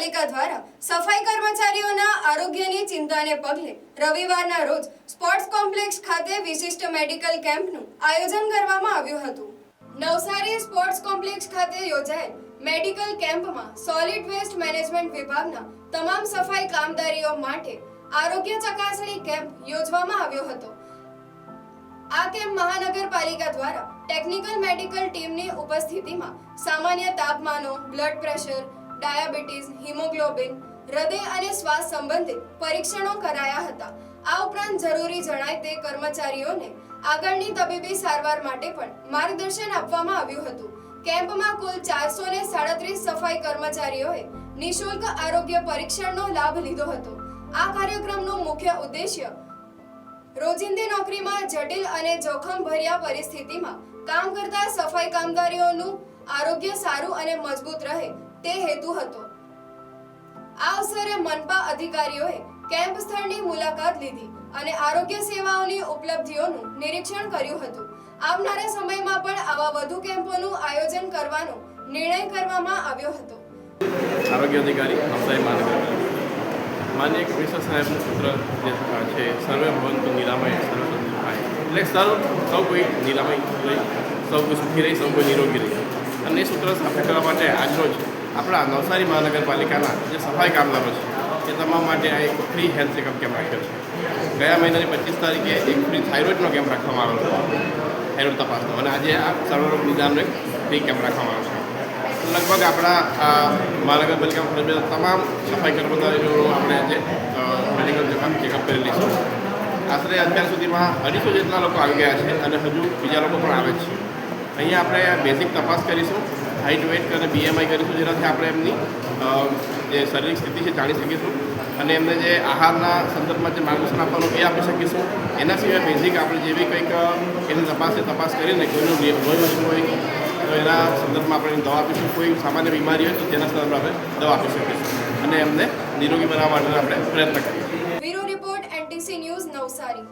મહાનગરપાલિકા દ્વારા સફાઈ કર્મચારીઓના આરોગ્યની ચિંતાને પગલે રવિવારના રોજ સ્પોર્ટ્સ કોમ્પ્લેક્સ ખાતે વિશિષ્ટ મેડિકલ કેમ્પનું આયોજન કરવામાં આવ્યું હતું. નવસારી સ્પોર્ટ્સ કોમ્પ્લેક્સ ખાતે યોજાયેલ મેડિકલ કેમ્પમાં સોલિડ વેસ્ટ મેનેજમેન્ટ વિભાગના તમામ સફાઈ કામદારીઓ માટે આરોગ્ય ચકાસણી કેમ્પ યોજવામાં આવ્યો હતો. આ કેમ્પ મહાનગરપાલિકા દ્વારા ટેકનિકલ મેડિકલ ટીમની ઉપસ્થિતિમાં સામાન્ય તાપમાનો, બ્લડ પ્રેશર ડાયાબિટીસ, હિમોગ્લોબિન, હૃદય અને શ્વાસ સંબંધિત પરીક્ષણો કરાયા હતા. આ ઉપરાંત જરૂરી જણાય તે કર્મચારીઓને આગળની તબીબી સારવાર માટે પણ માર્ગદર્શન આપવામાં આવ્યું હતું. કેમ્પમાં કુલ ચારસો ને સાડત્રીસ સફાઈ કર્મચારીઓએ નિઃશુલ્ક આરોગ્ય પરીક્ષણનો લાભ લીધો હતો. આ કાર્યક્રમનો મુખ્ય ઉદ્દેશ્ય રોજિંદી નોકરીમાં જટિલ અને જોખમભર્યા પરિસ્થિતિમાં કામ કરતા સફાઈ કામદારીઓનું આરોગ્ય સારું અને મજબૂત રહે તે હેતુ હતો. આ અવસરે મનપા અધિકારીઓએ કેમ્પ સ્થળની મુલાકાત લીધી અને આરોગ્ય સેવાઓની ઉપલબ્ધિઓનું નિરીક્ષણ કર્યું હતું. આવનારા સમયમાં પણ આવા વધુ કેમ્પોનું આયોજન કરવાનો નિર્ણય કરવામાં આવ્યો હતો. આરોગ્ય અધિકારી નવસારી મહાનગરપાલિકા. માન્ય કમિશનર સાહેબનું સૂત્ર જે છે, સર્વે ભવંતુ નિરામય સર્વ એટલે સર્વ, સૌ કોઈ નિરામય સૌ કોઈ સુખી રહી, સૌ કોઈ નિરોગી રહી. અને સૂત્ર સ્થાપિત કરવા માટે આજરોજ આપણા નવસારી મહાનગરપાલિકાના જે સફાઈ કામદારો છે, એ તમામ માટે આ એક ફ્રી હેલ્થ ચેકઅપ કેમ્પ રાખ્યો છે. ગયા મહિનાની પચીસ તારીખે એક ફ્રી થાઇરોઇડનો કેમ્પ રાખવામાં આવેલો હતો. થાઇરોઇડ તપાસનો. અને આજે આ સર્વરોગ નિદાનનો એક ફ્રી કેમ્પ રાખવામાં આવ્યો છે. લગભગ આપણા આ મહાનગરપાલિકામાં ફરજ તમામ સફાઈ કર્મચારીઓ આપણે આજે મેડિકલ ચેકઅપ ચેકઅપ કરી લઈશું. આશરે અત્યાર સુધીમાં અઢીસો જેટલા લોકો આવી ગયા છે અને હજુ બીજા લોકો પણ આવે છે. અહીંયા આપણે બેઝિક તપાસ કરીશું હાઇટ વેઇટ અને બીએમઆઈ કરીશું, જેનાથી આપણે એમની જે શારીરિક સ્થિતિ છે જાણી શકીશું. અને એમને જે આહારના સંદર્ભમાં જે માર્ગદર્શન આપવાનું એ આપી શકીશું. એના સિવાય બેઝિક આપણે જેવી કંઈક એની તપાસ છે, તપાસ કરીને કોઈનું નથી હોય, તો એના સંદર્ભમાં આપણે દવા આપીશું. કોઈ સામાન્ય બીમારી હોય તો તેના સંદર્ભમાં આપણે દવા આપી શકીશું. અને એમને નિરોગી બનાવવા માટે આપણે પ્રયત્ન કરીએ ન્યૂઝ નવસારી.